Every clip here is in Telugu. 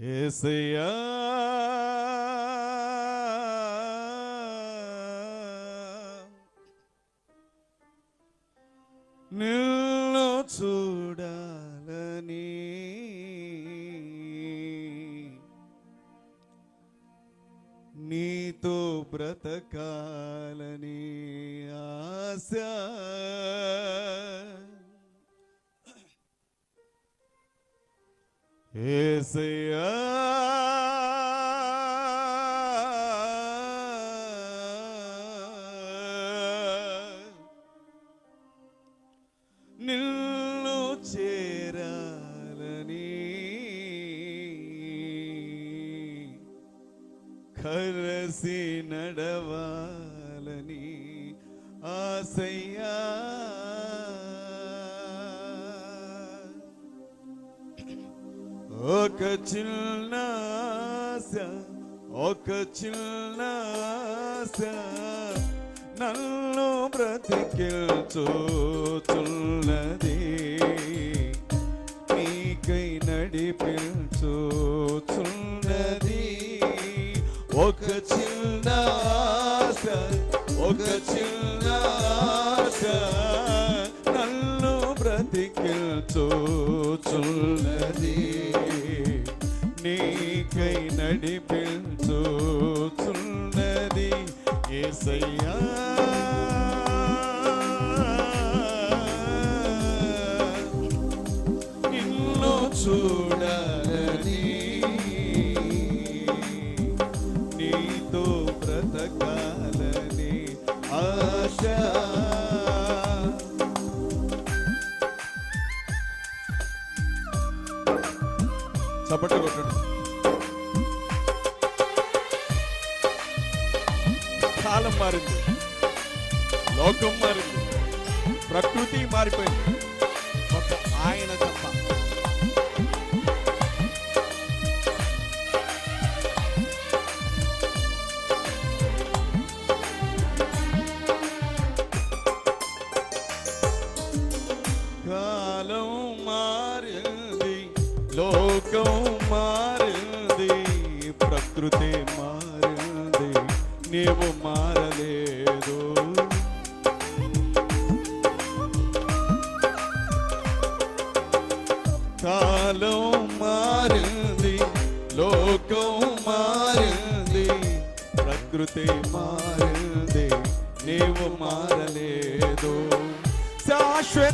ఏసయ్యా. నిన్ను చూడాలని నీతో బ్రతకాలని ఆశ. ఏసయ్యా. నిన్ను చేరాలని కలసి నడవాలని ఆశయ్యా ఒక చిన్న ఒక చిన్న నన్ను బ్రతికిల్చుతున్నది నీకై నడిపించుతున్నది ఒక చిన్న ఒక చిన్న నన్ను బ్రతికిల్చుతున్నది నీకై నడిపించుచున్నది ఏసయ్యా. నిన్ను చూడాలని నీతో బ్రతకాలని ఆశ. చప్పట్లు కొట్టండి. కాలం మారింది. లోకం మారింది. ప్రకృతి మారిపోయింది.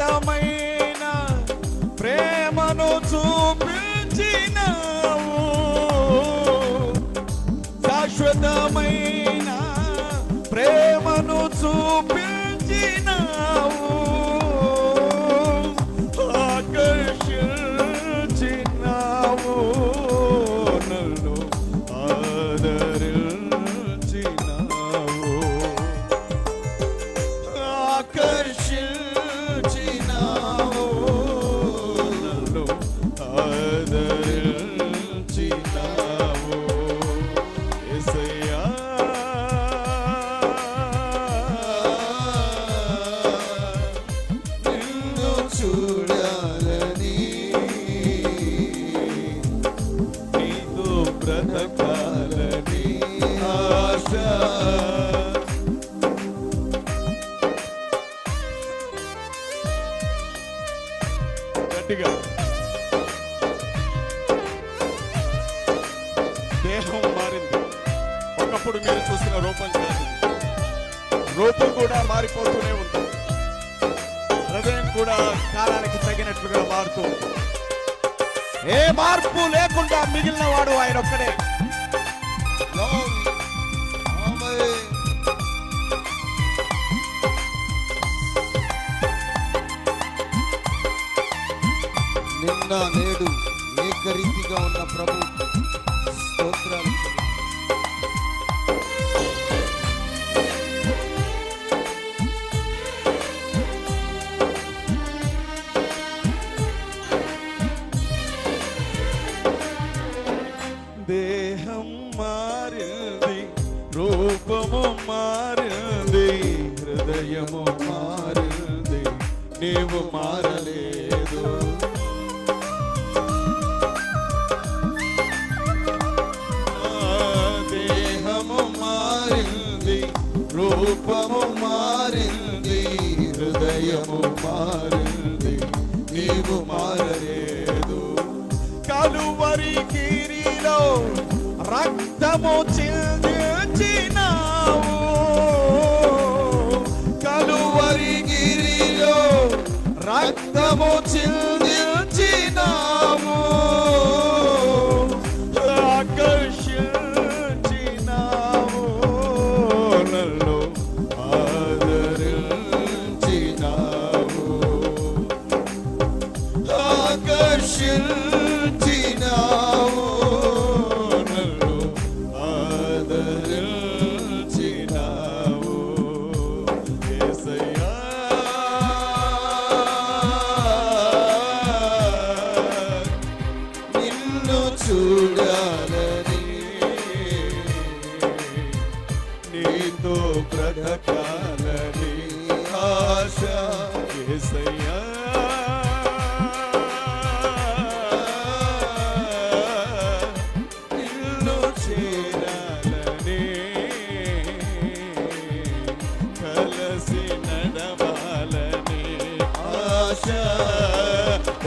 தமை గట్టిగా. దేహం మారింది. ఒకప్పుడు మీరు చూసిన రూపం కాదు. రూపం కూడా మారిపోతూనే ఉంది. హృదయం కూడా కాలానికి తగినట్లుగా మారుతూ ఏ మార్పు లేకుండా మిగిలిన వాడు ఆయన ఒక్కడే. నిన్న నేడు ఏకరీతిగా ఉన్న ప్రభు. స్తోత్రాలు. దేహం మారింది రూపము మారింది హృదయము మారింది నీవు మారలేదు. రూపము మారింది హృదయము మారింది నీవు మారలేదు. కలువరి కీరిలో రక్తము చిందించినావు. కలువరి గిరిలో రక్తము చిందించినావు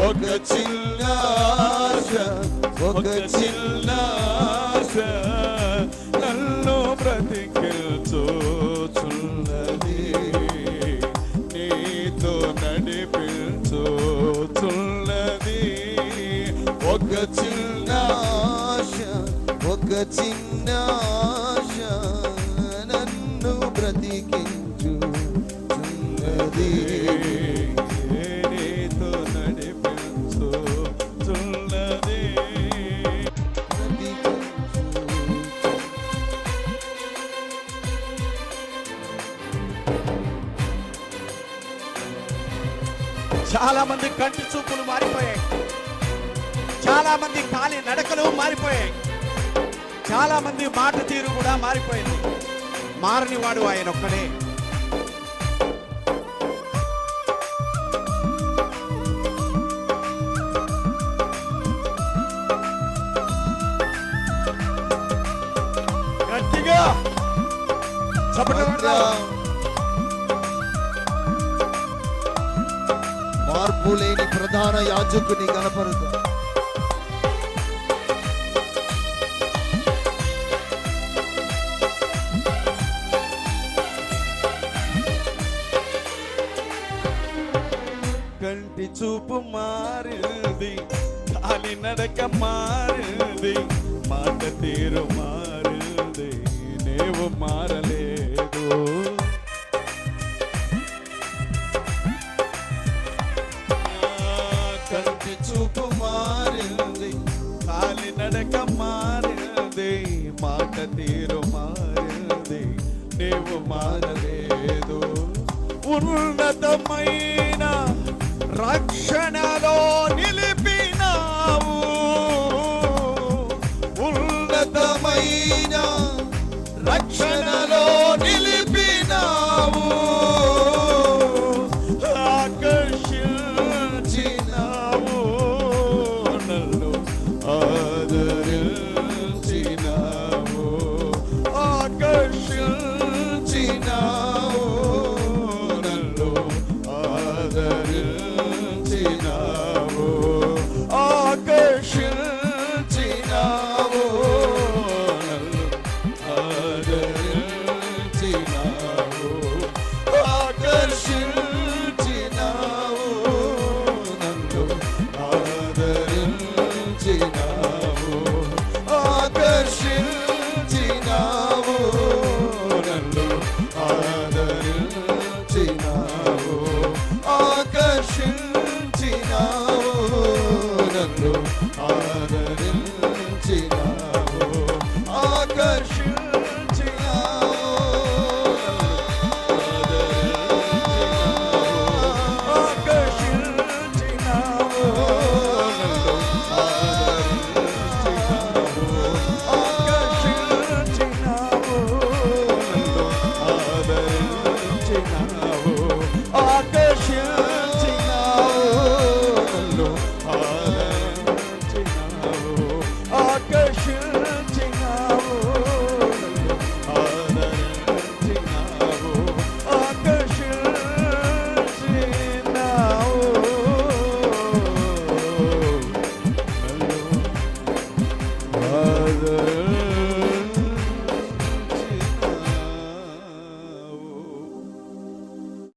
ఒక చిన్న ఒక చిన్న చాలా మంది కంటి చూపులు మారిపోయాయి. చాలా మంది కాలి నడకలు మారిపోయాయి. చాలా మంది మాట తీరు కూడా మారిపోయింది. మారని వాడు ఆయన ఒక్కడే. గట్టిగా చప్పట్లు మార్పు లేని ప్రధాన యాజకుని కనపరుతా కంటి చూపు మారింది కాలి నడక మారింది మాట తీరు మారింది నేవు మారలేదు మారలేదు. ఉన్నతమైన రక్షణలో ఆకర్షించినావు ఆకర్షించినావు నన్ను ఆదరించినావు ఆకర్షించినావు నన్ను ఆదరించినావు ఆకర్షించి